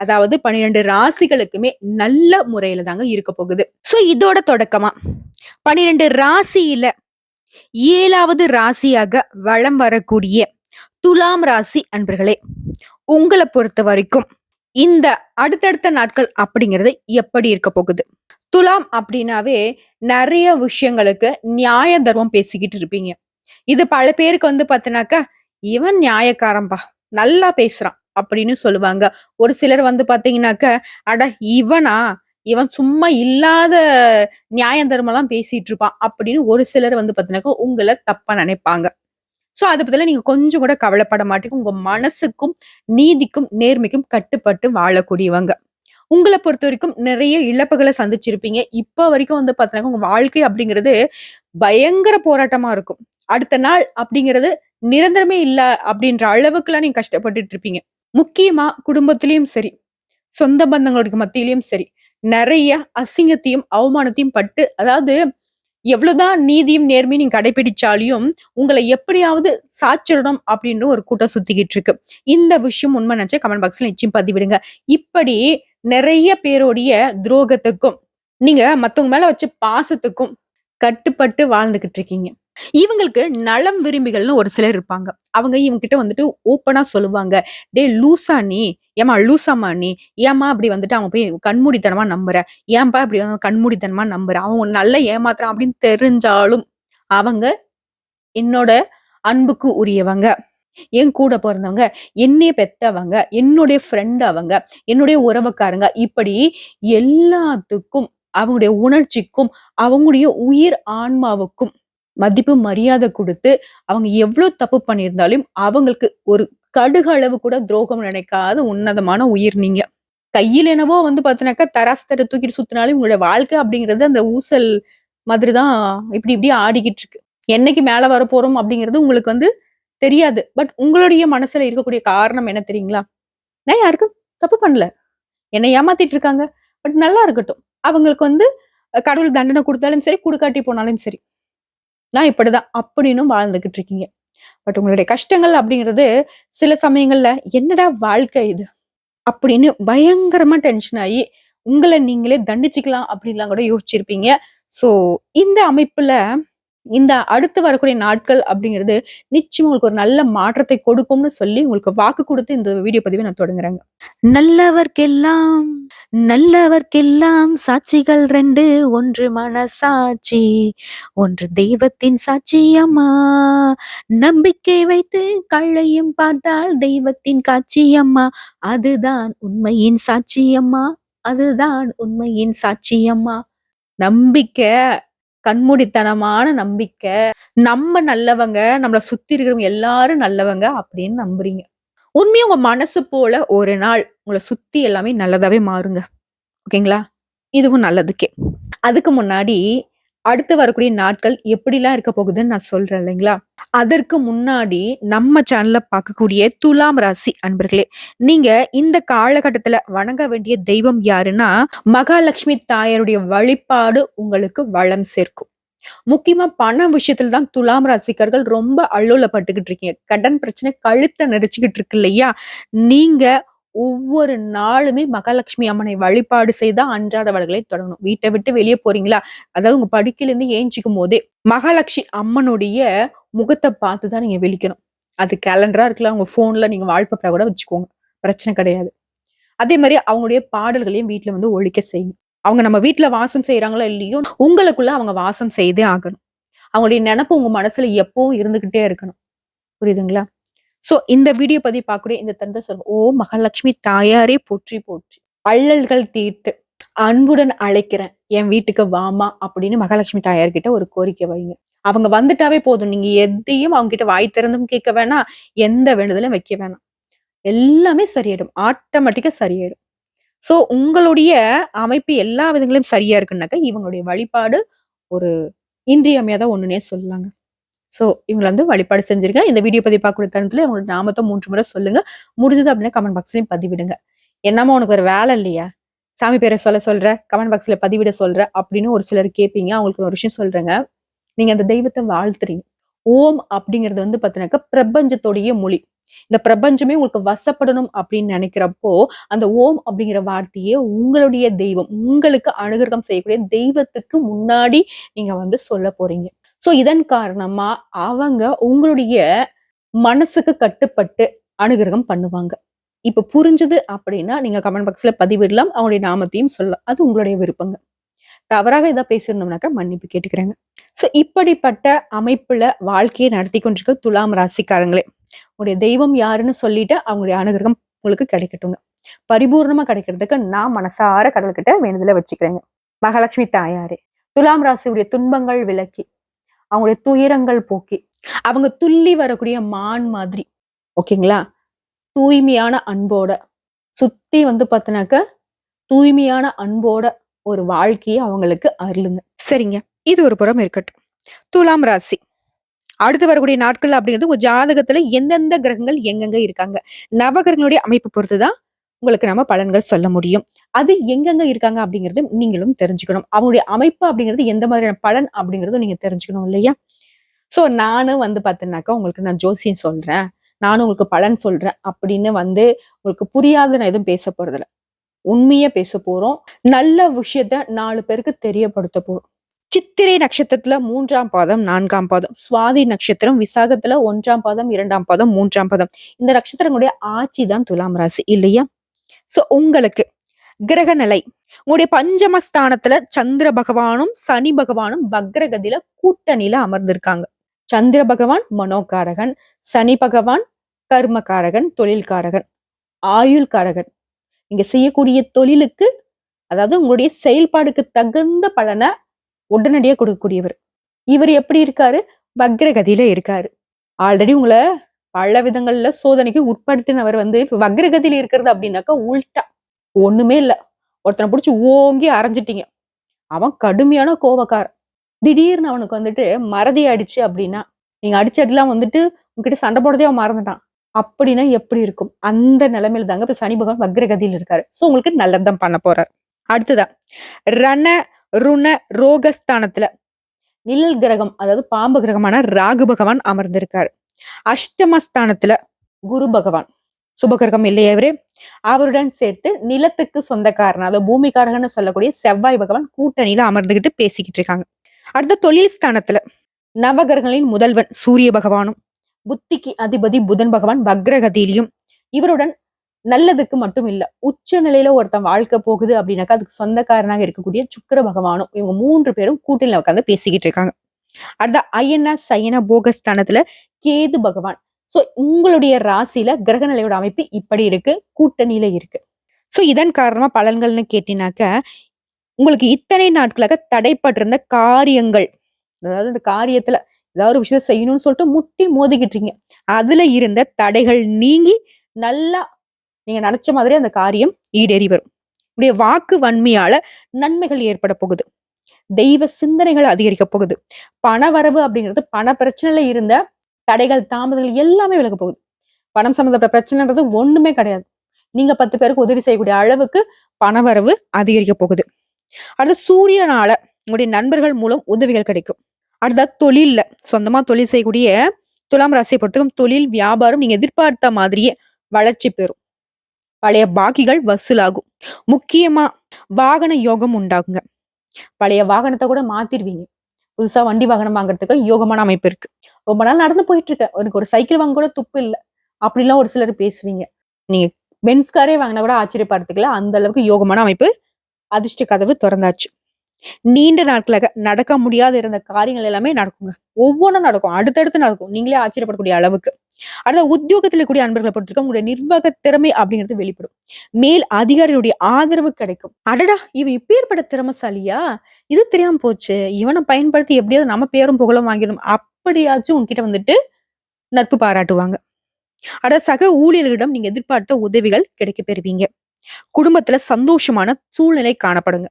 அதாவது 12 ராசிகளுக்குமே நல்ல முறையில தாங்க இருக்க போகுது. சோ இதோட தொடக்கமா 12 ராசியில ஏழாவது ராசியாக வலம் வரக்கூடிய துலாம் ராசி அன்பர்களே, பொறுத்த வரைக்கும் இந்த அடுத்தடுத்த நாட்கள் அப்படிங்கிறது எப்படி இருக்க போகுது? துலாம் அப்படின்னாவே நிறைய விஷயங்களுக்கு நியாய தர்மம் பேசிக்கிட்டு இருப்பீங்க. இது பல பேருக்கு வந்து பார்த்தீனாக்கா, "இவன் நியாயக்காரன்பா, நல்லா பேசுறான்" அப்படின்னு சொல்லுவாங்க. ஒரு சிலர் வந்து பாத்தீங்கன்னாக்க "அட இவனா? இவன் சும்மா இல்லாத நியாயம் தர்மம்லாம் பேசிட்டு இருப்பான்" அப்படின்னு ஒரு சிலர் வந்து பாத்தீங்கன்னாக்கா உங்களை தப்பா நினைப்பாங்க. சோ அதை பத்தில நீங்க கொஞ்சம் கூட கவலைப்பட மாட்டீங்க. உங்க மனசுக்கும், நீதிக்கும், நேர்மைக்கும் கட்டுப்பட்டு வாழக்கூடியவங்க. உங்கள பொறுத்தவரைக்கும் நிறைய இழப்புகளை சந்திச்சிருப்பீங்க. இப்ப வரைக்கும் வந்து பார்த்தீங்கன்னா, உங்க வாழ்க்கை அப்படிங்கிறது பயங்கர போராட்டமா இருக்கும். அடுத்த நாள் அப்படிங்கிறது நிரந்தரமே இல்ல அப்படின்ற அளவுக்குலாம் நீங்க கஷ்டப்பட்டுட்டு இருப்பீங்க. முக்கியமா குடும்பத்திலயும் சரி, சொந்த பந்தங்களுக்கு மத்தியிலயும் சரி, நிறைய அசிங்கத்தையும், அவமானத்தையும் பட்டு அதாவது எவ்வளவுதான் நீதியும், நேர்மையும் நீங்க கடைபிடிச்சாலையும் உங்களை எப்படியாவது சாச்சிடணும் அப்படின்னு ஒரு கூட்டம் சுத்திக்கிட்டு இருக்கு. இந்த விஷயம் உண்மை நினைச்சா கமெண்ட் பாக்ஸ்ல நிச்சயம் பதிவிடுங்க. இப்படி நிறைய பேருடைய துரோகத்துக்கும், நீங்க மத்தவங்க மேல வச்ச பாசத்துக்கும் கட்டுப்பட்டு வாழ்ந்துகிட்டு இருக்கீங்க. இவங்களுக்கு நலம் விரும்பிகள்னு ஒரு சிலர் இருப்பாங்க. அவங்க இவங்ககிட்ட வந்துட்டு ஓப்பனா சொல்லுவாங்க. "டேய் லூசா நீ? ஏமா லூசாமா நீ? ஏம்மா அப்படி வந்துட்டு அவன் போய் கண்மூடித்தனமா நம்புற? ஏன்பா இப்படி வந்து கண்மூடித்தனமா நம்புற? அவன் நல்லா ஏமாத்துறான்" அப்படின்னு தெரிஞ்சாலும், அவங்க என்னோட அன்புக்கு உரியவங்க. என் கூட பிறந்தவங்க என்னைய பெத்தவங்க, என்னுடைய ஃப்ரெண்ட் அவங்க, என்னுடைய உறவுக்காரங்க, இப்படி எல்லாத்துக்கும் அவங்களுடைய உணர்ச்சிக்கும், அவங்களுடைய உயிர் ஆன்மாவுக்கும் மதிப்பு, மரியாதை கொடுத்து அவங்க எவ்வளவு தப்பு பண்ணியிருந்தாலும், அவங்களுக்கு ஒரு கடுகு அளவு கூட துரோகம் நினைக்காத உன்னதமான உயிர் நீங்க. கையில் என்னவோ வந்து பார்த்தீங்கன்னாக்கா தராசு தூக்கிட்டு சுத்தினாலும் உங்களோட வாழ்க்கை அப்படிங்கிறது அந்த ஊசல் மாதிரி தான் இப்படி இப்படி ஆடிக்கிட்டு இருக்கு. என்னைக்கு மேல வரப்போறோம் அப்படிங்கிறது உங்களுக்கு வந்து தெரியாது. பட் உங்களுடைய மனசுல இருக்கக்கூடிய காரணம் என்ன தெரியுங்களா? நான் யாருக்கும் தப்பு பண்ணல. என்னை ஏமாத்திட்டு இருக்காங்க. பட் நல்லா இருக்கட்டும். அவங்களுக்கு வந்து கடவுள் தண்டனை கொடுத்தாலும் சரி, குடுக்காட்டி போனாலும் சரி. நான் இப்படிதான் அப்படின்னும் வாழ்ந்துகிட்டு இருக்கீங்க. பட் உங்களுடைய கஷ்டங்கள் அப்படிங்கிறது சில சமயங்கள்ல என்னடா வாழ்க்கை இது? அப்படின்னு பயங்கரமா டென்ஷன் ஆகி உங்களை நீங்களே தண்டிச்சுக்கலாம் அப்படின்லாம் கூட யோசிச்சிருப்பீங்க. சோ இந்த அமைப்புல இந்த அடுத்து வரக்கூடிய நாட்கள் அப்படிங்கிறது நிச்சயம் உங்களுக்கு ஒரு நல்ல மாற்றத்தை கொடுக்கும்னு சொல்லி உங்களுக்கு வாக்கு கொடுத்து இந்த வீடியோ பதிவை நான் தொடங்குறேங்க. நல்லவர்க்கெல்லாம் நல்லவர்க்கெல்லாம் சாட்சிகள் ரெண்டு ஒன்று மனசாட்சி, ஒன்று தெய்வத்தின் சாட்சியம்மா. நம்பிக்கை வைத்து கள்ளையும் பார்த்தால் தெய்வத்தின் காட்சியம்மா. அதுதான் உண்மையின் சாட்சியம்மா. அதுதான் உண்மையின் சாட்சியம்மா. நம்பிக்கை கண்மூடித்தனமான நம்பிக்கை. நம்ம நல்லவங்க, நம்மளை சுத்தி இருக்கிறவங்க எல்லாரும் நல்லவங்க அப்படின்னு நம்புறீங்க. உண்மையா உங்க மனசு போல ஒரு நாள் உங்களை சுத்தி எல்லாமே நல்லதாவே மாறுங்க. ஓகேங்களா? இதுவும் நல்லதுக்கே. அதுக்கு முன்னாடி அடுத்து வரக்கூடிய நாட்கள் எப்படிலாம் இருக்க போகுதுன்னு நான் சொல்றேன் இல்லைங்களா? அதற்கு முன்னாடி நம்ம சேனல்ல பார்க்கக்கூடிய துலாம் ராசி அன்பர்களே, நீங்க இந்த காலகட்டத்துல வணங்க வேண்டிய தெய்வம் யாருன்னா, மகாலட்சுமி தாயாருடைய வழிபாடு உங்களுக்கு வளம் சேர்க்கும். முக்கியமா பண விஷயத்துல தான் துலாம் ராசிக்காரர்கள் ரொம்ப அல்லோலப்பட்டுக்கிட்டு இருக்கீங்க. கடன் பிரச்சனை கழுத்த நெரிச்சுக்கிட்டு இருக்கு இல்லையா? நீங்க ஒவ்வொரு நாளுமே மகாலட்சுமி அம்மனை வழிபாடு செய்தா அன்றாட வழிகளை தொடங்கணும். வீட்டை விட்டு வெளியே போறீங்களா? அதாவது உங்க படுக்கையிலேருந்து ஏஞ்சிக்கும் போதே மகாலட்சுமி அம்மனுடைய முகத்தை பார்த்து தான் நீங்க விழிக்கணும். அது கேலண்டரா இருக்கலாம் உங்க போன்ல நீங்க வாழ்ப்பை கூட வச்சுக்கோங்க. பிரச்சனை கிடையாது. அதே மாதிரி அவங்களுடைய பாடல்களையும் வீட்டுல வந்து ஒழிக்க செய்யும் அவங்க நம்ம வீட்டுல வாசம் செய்யறாங்களோ இல்லையோ உங்களுக்குள்ள அவங்க வாசம் செய்தே ஆகணும். அவங்களுடைய நினப்பு உங்க மனசுல எப்பவும் இருந்துகிட்டே இருக்கணும். புரியுதுங்களா? சோ இந்த வீடியோ பதிவு பார்க்கக்கூடிய இந்த தந்தை சொல்லும் ஓ மகாலட்சுமி தாயாரே போற்றி போற்றி. அள்ளல்கள் தீர்த்து அன்புடன் அழைக்கிறேன். என் வீட்டுக்கு வாமா அப்படின்னு மகாலட்சுமி தாயார்கிட்ட ஒரு கோரிக்கை வைங்க. அவங்க வந்துட்டாவே போதும். நீங்க எதையும் அவங்க கிட்ட வாய் திறந்தும் கேட்க வேணாம். எந்த வேண்டுதலும் வைக்க வேணாம். எல்லாமே சரியாயிடும். ஆட்டோமேட்டிக்கா சரியாயிடும். சோ உங்களுடைய அமைப்பு எல்லா விதங்களையும் சரியா இருக்குன்னாக்க இவங்களுடைய வழிபாடு ஒரு இன்றியமையாத ஒண்ணுனே சொல்லலாங்க. ஸோ இவங்களை வந்து வழிபாடு செஞ்சிருங்க. இந்த வீடியோ பதிவு பார்க்கக்கூடிய தருணத்தில் இவங்களோட நாமத்தை மூன்று முறை சொல்லுங்க. முடிஞ்சது அப்படின்னா கமெண்ட் பாக்ஸ்லையும் பதிவிடுங்க. என்னம்மா உனக்கு ஒரு வேலை இல்லையா? சாமி பேரை சொல்ல சொல்ற கமெண்ட் பாக்ஸ்ல பதிவிட சொல்ற அப்படின்னு ஒரு சிலர் கேட்பீங்க அவங்களுக்கு ஒரு விஷயம் சொல்றேங்க. நீங்க அந்த தெய்வத்தை வாழ்த்துறீங்க. ஓம் அப்படிங்கிறது வந்து பார்த்தீங்கன்னாக்கா பிரபஞ்சத்தோடைய மொழி. இந்த பிரபஞ்சமே உங்களுக்கு வசப்படணும் அப்படின்னு நினைக்கிறப்போ அந்த ஓம் அப்படிங்கிற வார்த்தையே உங்களுடைய தெய்வம். உங்களுக்கு அனுகிரகம் செய்யக்கூடிய தெய்வத்துக்கு முன்னாடி நீங்க வந்து சொல்ல போறீங்க. சோ இதன் காரணமா அவங்க உங்களுடைய மனசுக்கு கட்டுப்பட்டு அனுகிரகம் பண்ணுவாங்க. இப்ப புரிஞ்சது அப்படின்னா நீங்க கமெண்ட் பாக்ஸ்ல பதிவிடலாம். அவங்களுடைய நாமத்தையும் சொல்லலாம். அது உங்களுடைய விருப்பங்க. தவறாக ஏதாவது பேசிருந்தோம்னாக்கா மன்னிப்பு கேட்டுக்கிறாங்க. சோ இப்படிப்பட்ட அமைப்புல வாழ்க்கையை நடத்தி கொண்டிருக்க துலாம் ராசிக்காரங்களே உங்களுடைய தெய்வம் யாருன்னு சொல்லிட்டு அவங்களுடைய அனுகிரகம் உங்களுக்கு கிடைக்கட்டுங்க. பரிபூர்ணமா கிடைக்கிறதுக்கு நான் மனசார கடல்கிட்ட வேண்டுதல வச்சுக்கிறேங்க. மகாலட்சுமி தாயாரே துலாம் ராசியுடைய துன்பங்கள் விலக்கி அவங்களுடைய துயரங்கள் போக்கி. அவங்க துள்ளி வரக்கூடிய மான் மாதிரி. ஓகேங்களா? தூய்மையான அன்போட. சுத்தி வந்து பார்த்தனாக்க தூய்மையான அன்போட ஒரு வாழ்க்கையை அவங்களுக்கு அருளுங்க. சரிங்க. இது ஒரு புறம் இருக்கட்டும். துலாம் ராசி. அடுத்து வரக்கூடிய நாட்கள் அப்படிங்கிறது உங்க ஜாதகத்துல எந்தெந்த கிரகங்கள் எங்கெங்க இருக்காங்க? நவகிரகங்களுடைய அமைப்பு பொறுத்துதான் உங்களுக்கு நம்ம பலன்கள் சொல்ல முடியும். அது எங்கெங்க இருக்காங்க அப்படிங்கறது நீங்களும் தெரிஞ்சுக்கணும். அவங்களுடைய அமைப்பு அப்படிங்கிறது எந்த மாதிரியான பலன் அப்படிங்கறதும் நீங்க தெரிஞ்சுக்கணும் இல்லையா? சோ நானும் வந்து பாத்தீங்கன்னாக்கா உங்களுக்கு நான் ஜோசியம் சொல்றேன். நானும் உங்களுக்கு பலன் சொல்றேன் அப்படின்னு வந்து உங்களுக்கு புரியாத நான் எதுவும் பேச போறதில்ல. உண்மையா பேச போறோம். நல்ல விஷயத்த நாலு பேருக்கு தெரியப்படுத்த போறோம். சித்திரை நட்சத்திரத்துல மூன்றாம் பாதம் நான்காம் பாதம் சுவாதி நட்சத்திரம் விசாகத்துல ஒன்றாம் பாதம் இரண்டாம் பாதம் மூன்றாம் பாதம். இந்த நட்சத்திரங்களுடைய ஆட்சி தான் துலாம் ராசி இல்லையா? சோ உங்களுக்கு கிரக நிலை உங்களுடைய பஞ்சமஸ்தானத்துல சந்திர பகவானும் சனி பகவானும் பக்ரகதியில கூட்டணியில அமர்ந்திருக்காங்க. சந்திர பகவான் மனோகாரகன் சனி பகவான் கர்மகாரகன் தொழில்காரகன் ஆயுள்காரகன். நீங்க செய்யக்கூடிய தொழிலுக்கு அதாவது உங்களுடைய செயல்பாடுக்கு தகுந்த பலனை உடனடியாக கொடுக்கக்கூடியவர். இவர் எப்படி இருக்காரு? வக்ரகதியில இருக்காரு. ஆல்ரெடி உங்களை பல விதங்கள்ல சோதனைக்கு உட்படுத்தினவர் வந்து இப்ப வக்ரகதியில் இருக்கிறது அப்படின்னாக்கா உள்டா ஒண்ணுமே இல்ல. ஒருத்தனை பிடிச்சி ஓங்கி அரைஞ்சிட்டீங்க. அவன் கடுமையான கோபக்காரன். திடீர்னு அவனுக்கு வந்துட்டு மறதி அடிச்சு அப்படின்னா நீங்க அடிச்சடிலாம் வந்துட்டு உங்ககிட்ட சண்டை போடுறதே அவன் மறந்துட்டான். அப்படின்னா எப்படி இருக்கும்? அந்த நிலைமையில தாங்க இப்ப சனி பகவான் வக்ரகதியில் இருக்காரு. சோ உங்களுக்கு நல்லதான் பண்ண போறாரு. அடுத்ததான் ரண ருண ரோகஸ்தானத்துல நிழல் கிரகம் அதாவது பாம்பு கிரகமான ராகு பகவான் அமர்ந்திருக்காரு. அஷ்டமஸ்தானத்துல குரு பகவான். சுபகிரகம் இல்லையவரே அவருடன் சேர்த்து நிலத்துக்கு சொந்தக்காரன் அதாவது பூமிக்காரகன்னு சொல்லக்கூடிய செவ்வாய் பகவான் கூட்டணியில அமர்ந்துகிட்டு பேசிக்கிட்டு இருக்காங்க. அடுத்த தொழில் ஸ்தானத்துல நவகிரகங்களின் முதல்வன் சூரிய பகவானும் புத்திக்கு அதிபதி புதன் பகவான் வக்ரகதியிலையும் இவருடன் நல்லதுக்கு மட்டும் இல்ல உச்ச நிலையில ஒருத்தன் வாழ்க்கை போகுது அப்படின்னாக்கா அதுக்கு சொந்தக்காரனாக இருக்கக்கூடிய சுக்கர பகவானும் இவங்க மூன்று பேரும் கூட்டணியில உட்காந்து பேசிக்கிட்டு இருக்காங்க. அடுத்த அயன சயன போகஸ்தானத்துல கேது பகவான். சோ உங்களுடைய ராசியில கிரக நிலையோட அமைப்பு இப்படி இருக்கு கூட்டணியில இருக்கு. சோ இதன் காரணமா பலன்கள்னு கேட்டினாக்க உங்களுக்கு இத்தனை நாட்களாக தடைப்பட்டிருந்த காரியங்கள் அதாவது இந்த காரியத்துல ஏதாவது ஒரு விஷயத்த செய்யணும்னு சொல்லிட்டு முட்டி மோதிக்கிட்டீங்க. அதுல இருந்த தடைகள் நீங்கி நல்லா நீங்க நினைச்ச மாதிரி அந்த காரியம் ஈடேறி வரும். உடைய வாக்கு வன்மையால நன்மைகள் ஏற்பட போகுது. தெய்வ சிந்தனைகள் அதிகரிக்க போகுது. பண வரவு அப்படிங்கிறது பண பிரச்சனையில இருந்த தடைகள் தாமதங்கள் எல்லாமே விலக போகுது. பணம் சம்மந்தப்பட்ட பிரச்சனைன்றது ஒண்ணுமே கிடையாது. நீங்க பத்து பேருக்கு உதவி செய்யக்கூடிய அளவுக்கு பண வரவு அதிகரிக்க போகுது. அடுத்து சூரியனால உங்களுடைய நண்பர்கள் மூலம் உதவிகள் கிடைக்கும். அடுத்த தொழில்ல சொந்தமா தொழில் செய்யக்கூடிய துலாம் ராசியை பொறுத்தவரைக்கும் தொழில் வியாபாரம் நீங்க எதிர்பார்த்த மாதிரியே வளர்ச்சி பெறும். பழைய பாக்கிகள் வசூலாகும். முக்கியமா வாகன யோகம் உண்டாகுங்க. பழைய வாகனத்தை கூட மாத்திருவீங்க புதுசா வண்டி வாகனம் வாங்குறதுக்கு யோகமான அமைப்பு இருக்கு. ரொம்ப நாள் நடந்து போயிட்டு இருக்கேன் எனக்கு ஒரு சைக்கிள் வாங்க கூட துப்பு இல்லை. அப்படிலாம் ஒரு சிலர் பேசுவீங்க. நீங்க பென்ஸ் காரே வாங்கினா கூட ஆச்சரியப்படுறதுக்குல அந்த அளவுக்கு யோகமான அமைப்பு அதிர்ஷ்ட கதவு திறந்தாச்சு. நீண்ட நாட்களாக நடக்க முடியாத இருந்த காரியங்கள் எல்லாமே நடக்குங்க. ஒவ்வொன்றும் நடக்கும். அடுத்தடுத்து நடக்கும். நீங்களே ஆச்சரியப்படக்கூடிய அளவுக்கு. அடுத்த உத்தியோகத்தில் கூடிய அன்பர்களை பொறுத்திருக்க உங்களுடைய நிர்வாக திறமை அப்படிங்கிறது வெளிப்படும். மேல் அதிகாரிகளுடைய ஆதரவு கிடைக்கும். அடடா இவன் இப்பேற்பட்ட திறமசாலியா? இது தெரியாம போச்சு. இவனை பயன்படுத்தி எப்படியாவது நம்ம பேரும் புகழும் வாங்கிடும் அப்படியாச்சும் உங்ககிட்ட வந்துட்டு நட்பு பாராட்டுவாங்க. அட சக ஊழியர்களிடம் நீங்க எதிர்பார்த்த உதவிகள் கிடைக்க பெறுவீங்க. குடும்பத்துல சந்தோஷமான சூழ்நிலை காணப்படுங்க.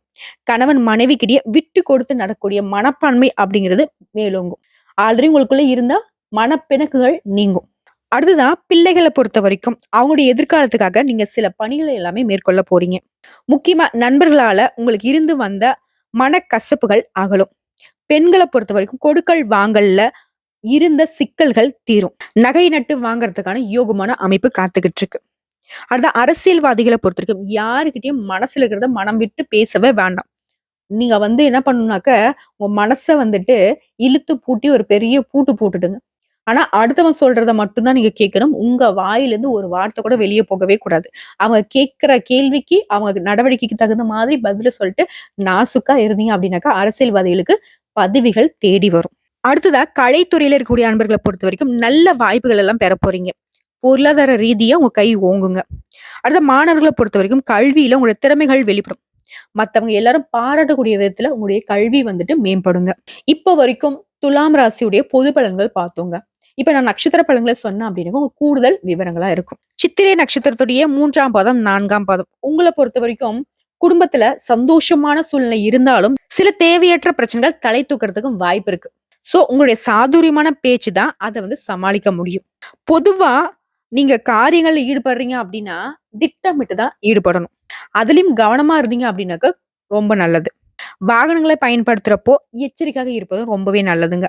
கணவன் மனைவிக்கிடையே விட்டு கொடுத்து நடக்கூடிய மனப்பான்மை அப்படிங்கிறது மேலோங்கும். ஆல்ரெடி உங்களுக்குள்ள இருந்தா மனப்பிணக்குகள் நீங்கும். அடுத்ததான் பிள்ளைகளை பொறுத்த வரைக்கும் அவங்களுடைய எதிர்காலத்துக்காக நீங்க சில பணிகளை எல்லாமே மேற்கொள்ள போறீங்க. முக்கியமா நண்பர்களால உங்களுக்கு இருந்து வந்த மனக்கசப்புகள் அகலும். பெண்களை பொறுத்த வரைக்கும் கொடுக்கல் வாங்கல்ல இருந்த சிக்கல்கள் தீரும். நகை நட்டு வாங்குறதுக்கான யோகமான அமைப்பு காத்துக்கிட்டு இருக்கு. அடுத்த அரசியல்வாதிகளை பொறுத்த வரைக்கும் யாருக்கிட்டையும் மனசுல இருக்கிறத மனம் விட்டு பேசவே வேண்டாம். நீங்க வந்து என்ன பண்ணணும்னாக்க உங்க மனசை வந்துட்டு இழுத்து பூட்டி ஒரு பெரிய பூட்டு போட்டுடுங்க. ஆனா அடுத்தவன் சொல்றத மட்டும்தான் நீங்க கேட்கணும். உங்க வாயிலிருந்து ஒரு வார்த்தை கூட வெளியே போகவே கூடாது. அவங்க கேட்கிற கேள்விக்கு அவங்க நடவடிக்கைக்கு தகுந்த மாதிரி பதில சொல்லிட்டு நாசுக்கா இருந்தீங்க அப்படின்னாக்கா அரசியல்வாதிகளுக்கு பதவிகள் தேடி வரும். அடுத்ததா கலைத்துறையில இருக்கக்கூடிய அன்பர்களை பொறுத்த வரைக்கும் நல்ல வாய்ப்புகள் எல்லாம் பெற போறீங்க. பொருளாதார ரீதியா உங்க கை ஓங்குங்க. அடுத்த மாணவர்களை பொறுத்த வரைக்கும் கல்வியில உங்களோட திறமைகள் வெளிப்படும். மத்தவங்க எல்லாரும் பாராட்டக்கூடிய விதத்துல உங்களுடைய கல்வி வந்துட்டு மேம்படுங்க. இப்ப வரைக்கும் துலாம் ராசியுடைய பொது பலன்கள் பார்த்தோங்க. இப்ப நான் நட்சத்திர பலன்களை சொன்னேன் அப்படின்னா கூடுதல் விவரங்களா இருக்கும். சித்திரை நட்சத்திரத்துடைய மூன்றாம் பாதம் நான்காம் பாதம். உங்களை பொறுத்த வரைக்கும் குடும்பத்துல சந்தோஷமான சூழ்நிலை இருந்தாலும் சில தேவையற்ற பிரச்சனைகள் தலை தூக்கிறதுக்கும் வாய்ப்பு இருக்கு. சோ உங்களுடைய சாதுரியமான பேச்சு தான் அதை வந்து சமாளிக்க முடியும். பொதுவா நீங்க காரியங்கள்ல ஈடுபடுறீங்க அப்படின்னா திட்டமிட்டு தான் ஈடுபடணும். அதுலயும் கவனமா இருந்தீங்க அப்படின்னாக்க ரொம்ப நல்லது. வாகனங்களை பயன்படுத்துறப்போ எச்சரிக்கையாக இருப்பதும் ரொம்பவே நல்லதுங்க.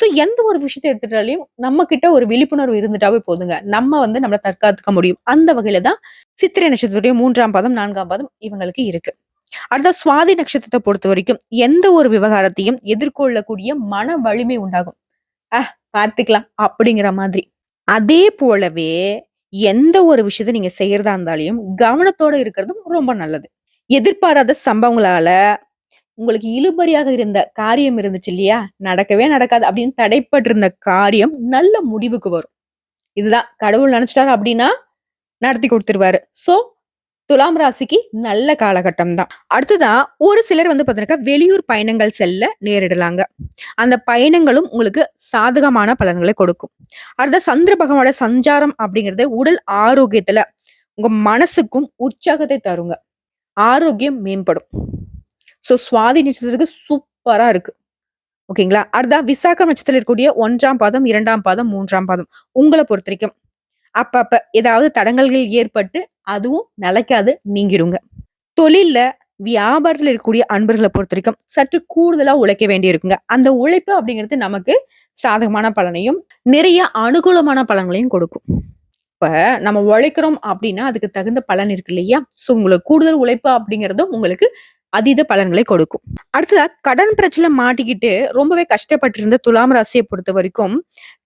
சோ எந்த ஒரு விஷயத்தை எடுத்துட்டாலையும் நம்ம கிட்ட ஒரு விழிப்புணர்வு இருந்துட்டாவே போதுங்க. நம்ம வந்து நம்மளை தற்காத்துக்க முடியும். அந்த வகையில தான் சித்திரை நட்சத்திரத்துடைய மூன்றாம் பாதம் நான்காம் பாதம் இவங்களுக்கு இருக்கு. அடுத்த சுவாதி நட்சத்திரத்தை பொறுத்த வரைக்கும் எந்த ஒரு விவகாரத்தையும் எதிர்கொள்ளக்கூடிய மன வலிமை உண்டாகும். அஹ் பார்த்துக்கலாம். அப்படிங்கிற மாதிரி. அதே போலவே எந்த ஒரு விஷயத்த நீங்க செய்யறதா இருந்தாலையும் கவனத்தோட இருக்கிறதும் ரொம்ப நல்லது. எதிர்பாராத சம்பவங்களால உங்களுக்கு இழுபறியாக இருந்த காரியம் இருந்துச்சு இல்லையா? நடக்கவே நடக்காது அப்படின்னு தடைப்பட்டிருந்த காரியம் நல்ல முடிவுக்கு வரும். இதுதான் கடவுள் நினைச்சிட்டாரு அப்படின்னா நடத்தி கொடுத்துருவாரு. சோ துலாம் ராசிக்கு நல்ல காலகட்டம் தான் அடுத்ததான் ஒரு சிலர் வந்து பார்த்தீங்கன்னாக்கா வெளியூர் பயணங்கள் செல்ல நேரிடலாங்க. அந்த பயணங்களும் உங்களுக்கு சாதகமான பலன்களை கொடுக்கும். அடுத்த சந்திர பகவானோட சஞ்சாரம் அப்படிங்கிறது உடல் ஆரோக்கியத்துல உங்க மனசுக்கும் உற்சாகத்தை தருங்க. ஆரோக்கியம் மேம்படும். ஸோ சுவாதி நட்சத்திரத்துக்கு சூப்பரா இருக்கு. ஓகேங்களா? அடுத்தா விசாகம் நட்சத்திரத்தில் இருக்கக்கூடிய ஒன்றாம் பாதம் இரண்டாம் பாதம் மூன்றாம் பாதம். உங்களை பொறுத்த வரைக்கும் அப்பப்ப ஏதாவது தடங்கல்கள் ஏற்பட்டு அதுவும் நிலைக்காது நீங்கிடுங்க. தொழில்ல வியாபாரத்துல இருக்கக்கூடிய அன்பர்களை பொறுத்த வரைக்கும் சற்று கூடுதலா உழைக்க வேண்டி இருக்குங்க அந்த உழைப்பு அப்படிங்கிறது நமக்கு சாதகமான பலனையும் நிறைய அனுகூலமான பலன்களையும் கொடுக்கும். இப்ப நம்ம உழைக்கிறோம் அப்படின்னா அதுக்கு தகுந்த பலன் இருக்கு இல்லையா? சோ உங்களுக்கு கூடுதல் உழைப்பு அப்படிங்கிறதும் உங்களுக்கு அதீத பலன்களை கொடுக்கும். அடுத்ததா கடன் பிரச்சனை மாட்டிக்கிட்டு ரொம்பவே கஷ்டப்பட்டு இருந்த துலாம் ராசியை பொறுத்த வரைக்கும்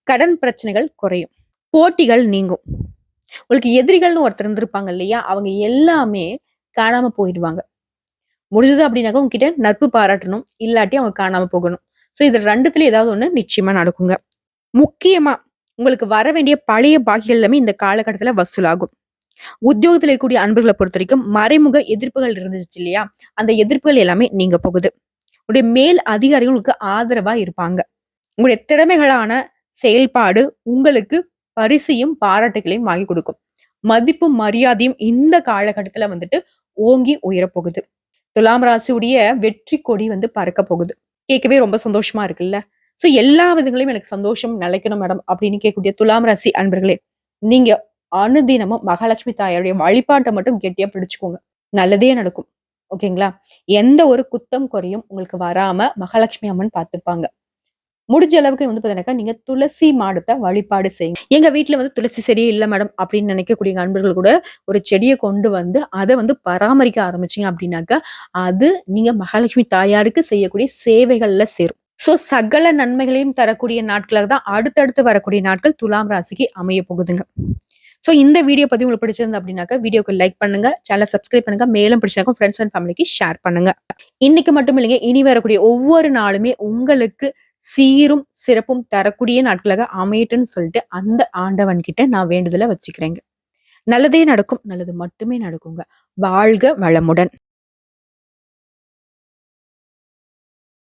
கடன் பிரச்சனைகள் குறையும். போட்டிகள் நீங்கும். உங்களுக்கு எதிரிகள்னு ஒருத்தர் இருந்திருப்பாங்க இல்லையா? அவங்க எல்லாமே காணாம போயிடுவாங்க. முடிஞ்சது அப்படின்னாக்கா உங்ககிட்ட நட்பு பாராட்டணும். இல்லாட்டி அவங்க காணாம போகணும். ஸோ இது ரெண்டுத்துல ஏதாவது ஒன்று நிச்சயமா நடக்குங்க. முக்கியமா உங்களுக்கு வர வேண்டிய பழைய பாக்கிகள் எல்லாமே இந்த காலகட்டத்தில் வசூலாகும். உத்தியோகத்தில் இருக்கக்கூடிய அன்பர்களை பொறுத்த வரைக்கும் மறைமுக எதிர்ப்புகள் இருந்துச்சு இல்லையா? அந்த எதிர்ப்புகள் எல்லாமே நீங்க போகுது. உங்களுடைய மேல் அதிகாரிகள் உங்களுக்கு ஆதரவா இருப்பாங்க. உங்களுடைய திறமைகளான செயல்பாடு உங்களுக்கு பரிசையும் பாராட்டுகளையும் வாங்கி கொடுக்கும். மதிப்பும் மரியாதையும் இந்த காலகட்டத்துல வந்துட்டு ஓங்கி உயரப்போகுது. துலாம் ராசியுடைய வெற்றி கொடி வந்து பறக்க போகுது. கேட்கவே ரொம்ப சந்தோஷமா இருக்குல்ல? சோ எல்லா விதங்களையும் எனக்கு சந்தோஷம் நிலைக்கணும் மேடம் அப்படின்னு கேட்கக்கூடிய துலாம் ராசி அன்பர்களே நீங்க அனுதினமும் மகாலட்சுமி தாயாருடைய வழிபாட்டை மட்டும் கெட்டியா பிடிச்சுக்கோங்க. நல்லதே நடக்கும். ஓகேங்களா? எந்த ஒரு குத்தம் குறையும் உங்களுக்கு வராம மகாலட்சுமி அம்மன் பார்த்துப்பாங்க. முடிஞ்ச அளவுக்கு வந்து பார்த்தீங்கன்னாக்கா நீங்க துளசி மாடத்தை வழிபாடு செய்யுங்க. எங்க வீட்டுல வந்து துளசி செடியே இல்ல மேடம் அப்படின்னு நினைக்கக்கூடிய நண்பர்கள் கூட ஒரு செடியை கொண்டு வந்து அதை வந்து பராமரிக்க ஆரம்பிச்சீங்க அப்படின்னாக்கா அது நீங்க மகாலட்சுமி தாயாருக்கு செய்யக்கூடிய சேவைகள்ல சேரும். சோ சகல நன்மைகளையும் தரக்கூடிய நாட்களாக தான் அடுத்தடுத்து வரக்கூடிய நாட்கள் துலாம் ராசிக்கு அமைய போகுதுங்க. ஸோ இந்த வீடியோ பற்றி உங்களுக்கு பிடிச்சிருந்து அப்படின்னாக்கா வீடியோக்கு லைக் பண்ணுங்க சேனல் சப்ஸ்கிரைப் பண்ணுங்க மேலும் பிடிச்சிருக்கும் ஃப்ரெண்ட்ஸ் அண்ட் ஃபேமிலிக்கு ஷேர் பண்ணுங்க. இன்னைக்கு மட்டும் இல்லைங்க இனி வரக்கூடிய ஒவ்வொரு நாளுமே உங்களுக்கு சீரும் சிறப்பும் தரக்கூடிய நாட்களாக அமையட்டுன்னு சொல்லிட்டு அந்த ஆண்டவன் கிட்ட நான் வேண்டுதலை வச்சுக்கிறேங்க. நல்லதே நடக்கும் நல்லது மட்டுமே நடக்குங்க. வாழ்க வளமுடன்.